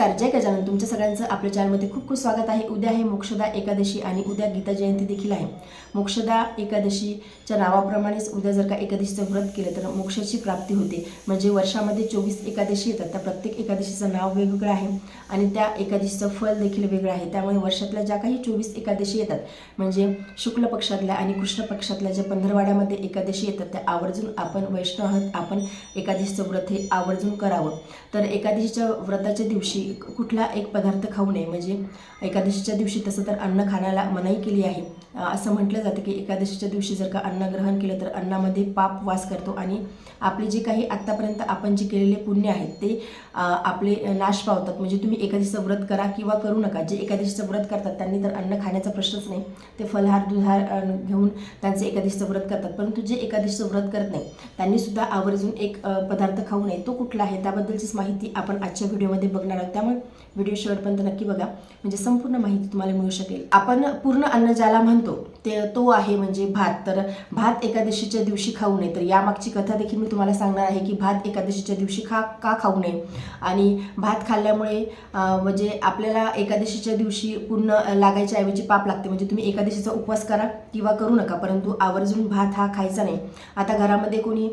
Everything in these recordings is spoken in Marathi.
नमस्कार जय गजानन. तुमच्या सगळ्यांचं आपल्या चॅनलमध्ये खूप खूप स्वागत आहे. उद्या आहे मोक्षदा एकादशी आणि उद्या गीता जयंती देखील आहे. मोक्षदा एकादशीच्या नावाप्रमाणेच उद्या जर का एकादशीचं व्रत केलं तर मोक्षाची प्राप्ती होते. म्हणजे वर्षामध्ये चोवीस एकादशी येतात. त्या प्रत्येक एकादशीचं नाव वेगवेगळं आहे आणि त्या एकादशीचं फल देखील वेगळं आहे. त्यामुळे वर्षातल्या ज्या काही चोवीस एकादशी येतात म्हणजे शुक्ल पक्षातल्या आणि कृष्ण पक्षातल्या ज्या पंधरवाड्यामध्ये एकादशी येतात त्या आवर्जून आपण वैष्णव आहोत आपण एकादशीचं व्रत हे आवर्जून करावं. तर एकादशीच्या व्रताच्या दिवशी कुठला एक पदार्थ खाऊ नये. म्हणजे एकादशीच्या दिवशी तसं तर अन्न खाण्याला मनाई केली आहे. असं म्हटलं जातं की एकादशीच्या दिवशी जर का अन्न ग्रहण केलं तर अन्नामध्ये पाप वास करतो आणि आपले जे काही आत्तापर्यंत आपण जे केलेले पुण्य आहेत ते आपले नाश पावतात. म्हणजे तुम्ही एकादशीचं व्रत करा किंवा करू नका. जे एकादशीचं व्रत करतात त्यांनी तर अन्न खाण्याचा प्रश्नच नाही. ते फलहार दुधार घेऊन त्यांचं एकादशीचं व्रत करतात. परंतु जे एकादशीचं व्रत करत नाही त्यांनीसुद्धा आवर्जून एक पदार्थ खाऊ नये. तो कुठला आहे? त्याबद्दलचीच माहिती आपण आजच्या व्हिडिओमध्ये बघणार आहोत. त्यामुळे व्हिडिओ शेवटपर्यंत नक्की बघा. म्हणजे संपूर्ण माहिती तुम्हाला मिळू शकेल. आपण पूर्ण अन्न ज्याला म्हणतो ते तो आहे म्हणजे भात. तर भात एकादशीच्या दिवशी खाऊ नये. तर यामागची कथा देखील मी तुम्हाला सांगणार आहे की भात एकादशीच्या दिवशी खा का खाऊ नये? आणि भात खाल्ल्यामुळे म्हणजे आपल्याला एकादशीच्या दिवशी पूर्ण लागायच्या ऐवजी पाप लागते. म्हणजे तुम्ही एकादशीचा उपवास करा किंवा करू नका परंतु आवर्जून भात हा खायचा नाही. आता घरामध्ये कोणी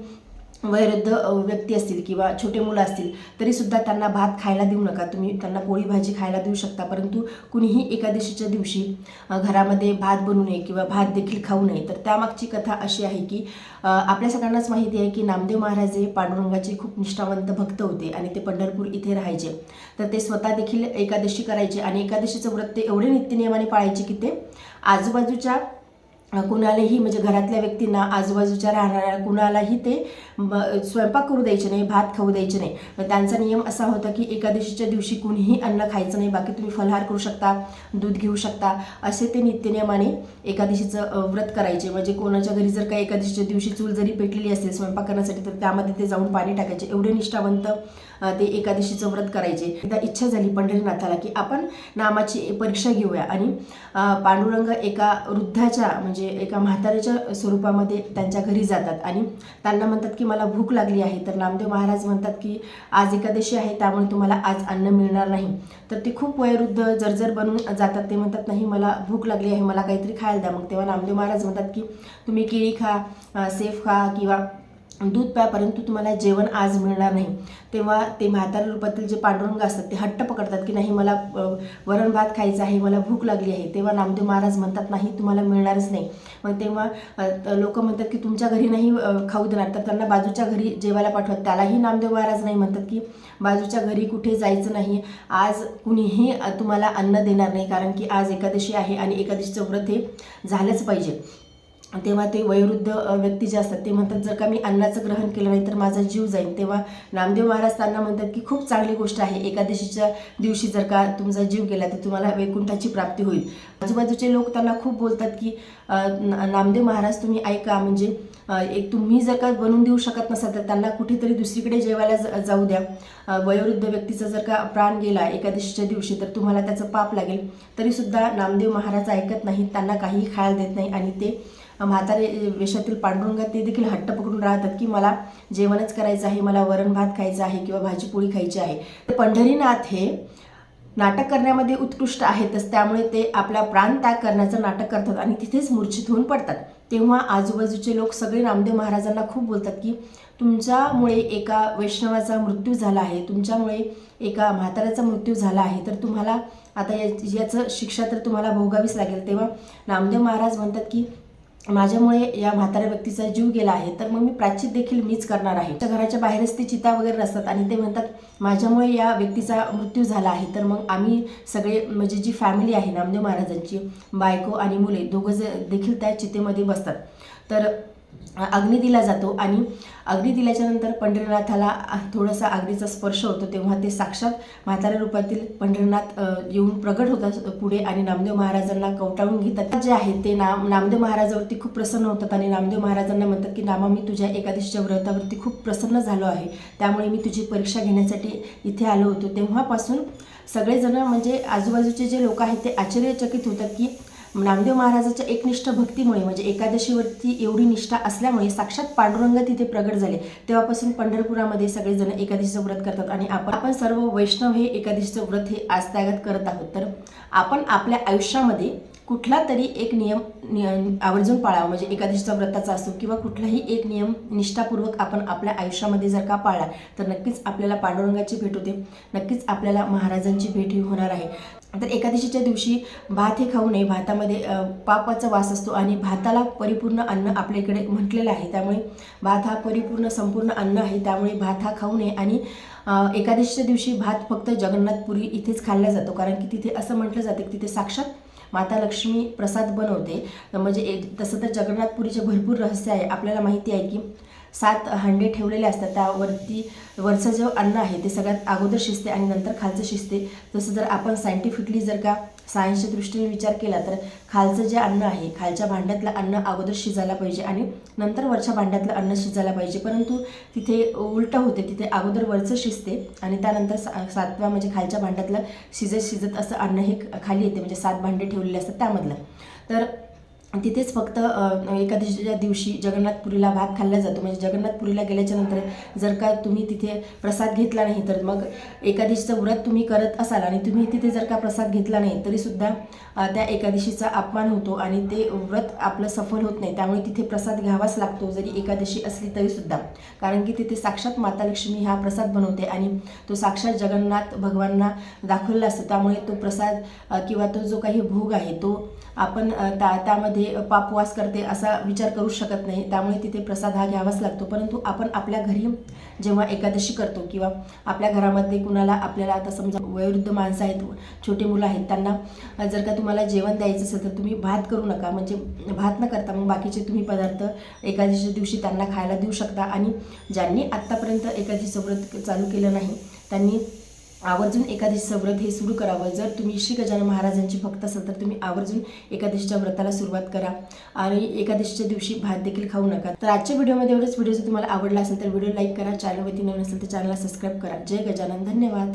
वयोवृद्ध व्यक्ती असतील किंवा छोटे मुलं असतील तरीसुद्धा त्यांना भात खायला देऊ नका. तुम्ही त्यांना पोळी भाजी खायला देऊ शकता परंतु कुणीही एकादशीच्या दिवशी घरामध्ये भात बनवू नये किंवा भात देखील खाऊ नये. तर त्यामागची कथा अशी आहे की आपल्या सगळ्यांनाच माहिती आहे की नामदेव महाराज हे पांडुरंगाचे खूप निष्ठावंत भक्त होते आणि ते पंढरपूर इथे राहायचे. तर ते स्वतः देखील एकादशी करायचे आणि एकादशीचं व्रत ते एवढे नित्यनियमाने पाळायचे की ते आजूबाजूच्या कुणालाही म्हणजे घरातल्या व्यक्तींना आजूबाजूच्या राहणाऱ्या कुणालाही ते ब- स्वयंपाक करू द्यायचे नाही भात खाऊ द्यायचे नाही. त्यांचा नियम असा होता की एकादशीच्या दिवशी कुणीही अन्न खायचं नाही बाकी तुम्ही फलहार करू शकता दूध घेऊ शकता असे ते नित्यनियमाने एकादशीचं व्रत करायचे. म्हणजे कोणाच्या घरी जर काही एकादशीच्या दिवशी चूल जरी पेटलेली असेल स्वयंपाक करण्यासाठी तर त्यामध्ये ते जाऊन पाणी टाकायचे. एवढे निष्ठावंत ते एकादशीचं व्रत करायचे. एकदा इच्छा झाली पंढरीनाथाला की आपण नामाची परीक्षा घेऊया आणि पांडुरंग एका वृद्धाच्या म्हणजे म्हणजे एका म्हाताऱ्याच्या स्वरूपामध्ये त्यांच्या घरी जातात. आणि त्यांना म्हणतात की मला भूक लागली आहे. तर नामदेव महाराज म्हणतात की आज एकादशी आहे त्यामुळे तुम्हाला आज अन्न मिळणार नाही. तर ते खूप वयोवृद्ध जर्जर बनून जातात. ते म्हणतात नाही मला भूक लागली आहे मला काहीतरी खायला द्या. मग तेव्हा नामदेव महाराज म्हणतात की तुम्ही केळी खा सेफ खा किंवा दूध प्या परंतु तुम्हाला जेवण आज मिळणार नाही. तेव्हा ते म्हाताऱ्या रूपातील जे पांडुरंग असतात ते हट्ट पकडतात की नाही मला वरण भात खायचा आहे मला भूक लागली आहे. तेव्हा नामदेव महाराज म्हणतात नाही तुम्हाला मिळणारच नाही. मग तेव्हा लोक म्हणतात की तुमच्या घरी नाही खाऊ देणार. तर त्यांना बाजूच्या घरी जेवायला पाठवत त्यालाही नामदेव महाराज नाही म्हणतात की बाजूच्या घरी कुठे जायचं नाही. आज कुणीही तुम्हाला अन्न देणार नाही कारण की आज एकादशी आहे आणि एकादशीचं व्रत हे झालंच पाहिजे. तेव्हा ते वयोवृद्ध व्यक्ती जे असतात ते म्हणतात जर का मी अन्नाचं ग्रहण केलं नाही तर माझा जीव जाईल तेव्हा नामदेव महाराज त्यांना म्हणतात की खूप चांगली गोष्ट आहे. एकादशीच्या दिवशी जर का तुमचा जीव गेला तर तुम्हाला वैकुंठाची प्राप्ती होईल. आजूबाजूचे लोक त्यांना खूप बोलतात की नामदेव महाराज तुम्ही ऐका. म्हणजे एक तुम्ही जर का बनवून देऊ शकत नसाल तर त्यांना कुठेतरी दुसरीकडे जेवायला जाऊ द्या. वयोवृद्ध व्यक्तीचा जर का प्राण गेला एकादशीच्या दिवशी तर तुम्हाला त्याचं पाप लागेल. तरीसुद्धा नामदेव महाराज ऐकत नाहीत त्यांना काहीही खायला देत नाही. आणि ते म्हातारे वेशातील पांडुरंगात ते देखील हट्ट पकडून राहतात की मला जेवणच करायचं आहे मला वरण भात खायचं आहे किंवा भाजी पोळी खायची आहे. तर पंढरीनाथ हे नाटक करण्यामध्ये उत्कृष्ट आहेतच त्यामुळे ते आपला प्राण त्याग करण्याचं नाटक करतात आणि तिथेच मूर्छित होऊन पडतात. तेव्हा आजूबाजूचे लोक सगळे नामदेव महाराजांना खूप बोलतात की तुमच्यामुळे एका वैष्णवाचा मृत्यू झाला आहे तुमच्यामुळे एका म्हाताऱ्याचा मृत्यू झाला आहे तर तुम्हाला आता या याचं शिक्षा तर तुम्हाला भोगावीच लागेल. तेव्हा नामदेव महाराज म्हणतात की माझ्यामुळे या म्हाताऱ्या व्यक्तीचा जीव गेला आहे. तर मग मी प्राचित देखील मीच करणार आहे. त्या घराच्या बाहेरच ते चिता वगैरे नसतात आणि ते म्हणतात माझ्यामुळे या व्यक्तीचा मृत्यू झाला आहे. तर मग आम्ही सगळे म्हणजे जी फॅमिली आहे नामदेव महाराजांची बायको आणि मुले दोघं देखील त्या चितेमध्ये बसतात. तर अग्नी दिला जातो आणि अग्नी दिल्याच्यानंतर पंढरीनाथाला थोडासा अग्नीचा स्पर्श होतो तेव्हा ते साक्षात म्हाताऱ्या रूपातील पंढरीनाथ येऊन प्रगट होतात पुढे आणि नामदेव महाराजांना कवटाळून घेतात. जे आहे ते नाम नामदेव महाराजावरती खूप प्रसन्न होतात आणि नामदेव महाराजांना म्हणतात की नामा मी तुझ्या एकादशीच्या व्रतावरती खूप प्रसन्न झालो आहे. त्यामुळे मी तुझी परीक्षा घेण्यासाठी इथे आलो होतो. तेव्हापासून सगळेजण म्हणजे आजूबाजूचे जे लोक आहेत ते आश्चर्यचकित होतात की नामदेव महाराजाच्या एकनिष्ठ भक्तीमुळे म्हणजे एकादशीवरती एवढी निष्ठा असल्यामुळे साक्षात पांडुरंग तिथे प्रगट झाले. तेव्हापासून पंढरपुरामध्ये सगळेजण एकादशीचं व्रत करतात आणि आपण आपण सर्व वैष्णव हे एकादशीचं व्रत हे आजतागत करत आहोत. तर आपण आपल्या आयुष्यामध्ये कुठला तरी एक नियम नियम आवर्जून पाळावा म्हणजे एकादशीचा व्रताचा असो किंवा कुठलाही एक नियम निष्ठापूर्वक आपण आपल्या आयुष्यामध्ये जर का पाळला तर नक्कीच आपल्याला पांडुरंगाची भेट होते. नक्कीच आपल्याला महाराजांची भेट ही होणार आहे. तर एकादशीच्या दिवशी भात हे खाऊ नये. भातामध्ये पापाचा वास असतो आणि भाताला परिपूर्ण अन्न आपल्या इकडे म्हटलेलं आहे. त्यामुळे भात हा परिपूर्ण संपूर्ण अन्न आहे. त्यामुळे भात हा खाऊ नये आणि एकादशीच्या दिवशी भात फक्त जगन्नाथपुरी इथेच खाल्ला जातो. कारण की तिथे असं म्हटलं जातं की तिथे साक्षात माता लक्ष्मी प्रसाद बनवते. म्हणजे एक तसं तर जगन्नाथपुरीचे भरपूर रहस्य आहे. आपल्याला माहिती आहे की सात हांडे ठेवलेले असतात. त्यावरती वरचं जे अन्न आहे ते सगळ्यात अगोदर शिजते आणि नंतर खालचं शिजते. तसं जर आपण सायंटिफिकली जर का सायन्सच्या दृष्टीने विचार केला तर खालचं जे अन्न आहे खालच्या भांड्यातलं अन्न अगोदर शिजायला पाहिजे आणि नंतर वरच्या भांड्यातलं अन्न शिजायला पाहिजे. परंतु तिथे उलटं होते तिथे अगोदर वरचं शिजते आणि त्यानंतर सा सातव्या म्हणजे खालच्या भांड्यातलं शिजत शिजत असं अन्न हे खाली येते. म्हणजे सात भांडे ठेवलेले असतात त्यामधलं. तर तिथेच फक्त एकादशीच्या दिवशी जगन्नाथपुरीला भात खाल्ला जातो. म्हणजे जगन्नाथपुरीला गेल्याच्यानंतर जर का तुम्ही तिथे प्रसाद घेतला नाही तर मग एकादशीचं व्रत तुम्ही करत असाल आणि तुम्ही तिथे जर का प्रसाद घेतला नाही तरीसुद्धा त्या एकादशीचा अपमान होतो आणि ते व्रत आपलं सफल होत नाही. त्यामुळे तिथे प्रसाद घ्यावाच लागतो जरी एकादशी असली तरीसुद्धा कारण की तिथे साक्षात माता लक्ष्मी हा प्रसाद बनवते आणि तो साक्षात जगन्नाथ भगवानना दाखवलेला असतो. त्यामुळे तो प्रसाद किंवा तो जो काही भोग आहे तो आपण त्या त्यामध्ये पापवास करते असा विचार करू शकत नाही. त्यामुळे तिथे प्रसाद हा घ्यावाच लागतो. परंतु आपण आपल्या घरी जेव्हा एकादशी करतो किंवा आपल्या घरामध्ये कुणाला आपल्याला आता समजा वयोवृद्ध माणसं आहेत छोटे मुलं आहेत त्यांना जर का तुम्हाला जेवण द्यायचं असेल तर तुम्ही भात करू नका. म्हणजे भात न करता मग बाकीचे तुम्ही पदार्थ एकादशीच्या दिवशी त्यांना खायला देऊ शकता. आणि ज्यांनी आत्तापर्यंत एकादशीचं व्रत चालू केलं नाही त्यांनी आवर्जून एकादशीचं व्रत हे सुरू करावं. जर तुम्ही श्री गजानन महाराजांची भक्त असाल तर तुम्ही आवर्जून एकादशीच्या व्रताला सुरुवात करा आणि एकादशीच्या दिवशी भात देखील खाऊ नका. तर आजच्या व्हिडिओमध्ये एवढंच. व्हिडिओ जर तुम्हाला आवडला असेल तर व्हिडिओ लाईक करा. चॅनलवरती नवीन असेल तर चॅनलला सबस्क्राईब करा. जय गजानन. धन्यवाद.